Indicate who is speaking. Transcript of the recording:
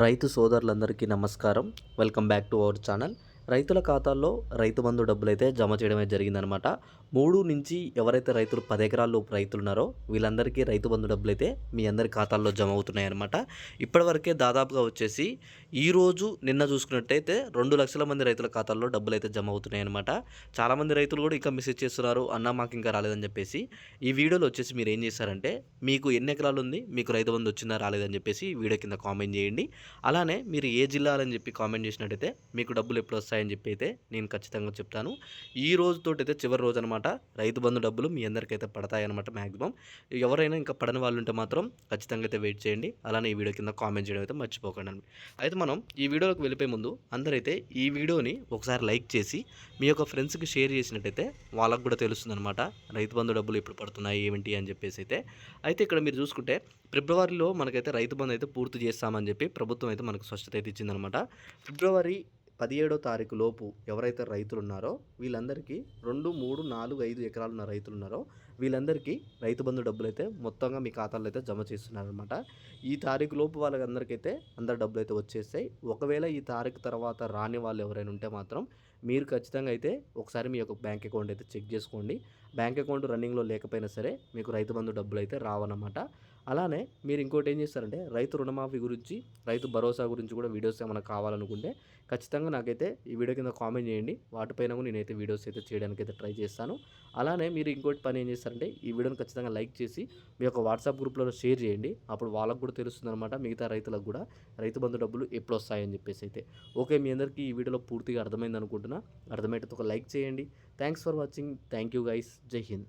Speaker 1: రైతు సోదరులందరికీ నమస్కారం. Welcome back to our channel. రైతుల ఖాతాల్లో రైతు బంధు డబ్బులు అయితే జమ చేయడమే జరిగిందనమాట మూడు నుంచి ఎవరైతే రైతులు పది ఎకరాల్లో రైతులు ఉన్నారో వీళ్ళందరికీ రైతు బంధు డబ్బులు అయితే మీ అందరి ఖాతాల్లో జమ అవుతున్నాయి అనమాట ఇప్పటివరకే దాదాపుగా వచ్చేసి ఈరోజు నిన్న చూసుకున్నట్టయితే రెండు లక్షల మంది రైతుల ఖాతాల్లో డబ్బులు అయితే జమ అవుతున్నాయి అనమాట చాలామంది రైతులు కూడా ఇంకా మెసేజ్ చేస్తున్నారు అన్న మాకు ఇంకా రాలేదని చెప్పేసి. ఈ వీడియోలో వచ్చేసి మీరు ఏం చేశారంటే మీకు ఎన్ని ఎకరాలు ఉంది? మీకు రైతు బంధు వచ్చిందా? రాలేదని చెప్పేసి వీడియో కింద కామెంట్ చేయండి. అలానే మీరు ఏ జిల్లాలని చెప్పి కామెంట్ చేసినట్టయితే మీకు డబ్బులు ఎప్పుడు వస్తాయని చెప్పి అయితే నేను ఖచ్చితంగా చెప్తాను. ఈ రోజుతో అయితే చివరి రోజు అనమాట రైతు బంధు డబ్బులు మీ అందరికైతే పడతాయి అనమాట మ్యాక్సిమం ఎవరైనా ఇంకా పడని వాళ్ళు ఉంటే మాత్రం ఖచ్చితంగా అయితే వెయిట్ చేయండి. అలానే ఈ వీడియో కింద కామెంట్ చేయడం అయితే మర్చిపోకండి అయితే మనం ఈ వీడియోలోకి వెళ్ళిపోయే ముందు అందరైతే ఈ వీడియోని ఒకసారి లైక్ చేసి మీ యొక్క ఫ్రెండ్స్కి షేర్ చేసినట్టయితే వాళ్ళకు కూడా తెలుస్తుంది అనమాట రైతు బంధు డబ్బులు ఎప్పుడు పడుతున్నాయి ఏమిటి అని చెప్పేసి అయితే. అయితే ఇక్కడ మీరు చూసుకుంటే ఫిబ్రవరిలో మనకైతే రైతు బంధు అయితే పూర్తి చేస్తామని చెప్పి ప్రభుత్వం అయితే మనకు స్పష్టత అయితే ఇచ్చిందనమాట ఫిబ్రవరి పదిహేడో తారీఖు లోపు ఎవరైతే రైతులు ఉన్నారో వీళ్ళందరికీ రెండు మూడు నాలుగు ఐదు ఎకరాలు ఉన్న రైతులు ఉన్నారో వీళ్ళందరికీ రైతు బంధు డబ్బులు అయితే మొత్తంగా మీ ఖాతాల్లో అయితే జమ చేస్తున్నారనమాట ఈ తారీఖు లోపు వాళ్ళందరికైతే అందరు డబ్బులు అయితే వచ్చేస్తాయి. ఒకవేళ ఈ తారీఖు తర్వాత రాని వాళ్ళు ఎవరైనా ఉంటే మాత్రం మీరు ఖచ్చితంగా అయితే ఒకసారి మీ యొక్క బ్యాంక్ అకౌంట్ అయితే చెక్ చేసుకోండి. బ్యాంక్ అకౌంట్ రన్నింగ్లో లేకపోయినా సరే మీకు రైతు బంధు డబ్బులు అయితే రావన్నమాట. అలానే మీరు ఇంకోటి ఏం చేస్తారంటే రైతు రుణమాఫీ గురించి రైతు భరోసా గురించి కూడా వీడియోస్ ఏమైనా కావాలనుకుంటే ఖచ్చితంగా నాకైతే ఈ వీడియో కింద కామెంట్ చేయండి. వాటిపైన కూడా నేనైతే వీడియోస్ అయితే చేయడానికి అయితే ట్రై చేస్తాను. అలానే మీరు ఇంకోటి పని ఏం చేస్తారంటే ఈ వీడియోని ఖచ్చితంగా లైక్ చేసి మీ యొక్క వాట్సాప్ గ్రూప్లో షేర్ చేయండి. అప్పుడు వాళ్ళకు కూడా తెలుస్తుంది అనమాట మిగతా రైతులకు కూడా రైతు బంధు డబ్బులు ఎప్పుడు వస్తాయని చెప్పేసి అయితే. ఓకే మీ అందరికీ ఈ వీడియోలో పూర్తిగా అర్థమైంది అనుకుంటున్నాను అర్థమైతే ఒక లైక్ చేయండి. Thanks for watching thank you guys జై హింద్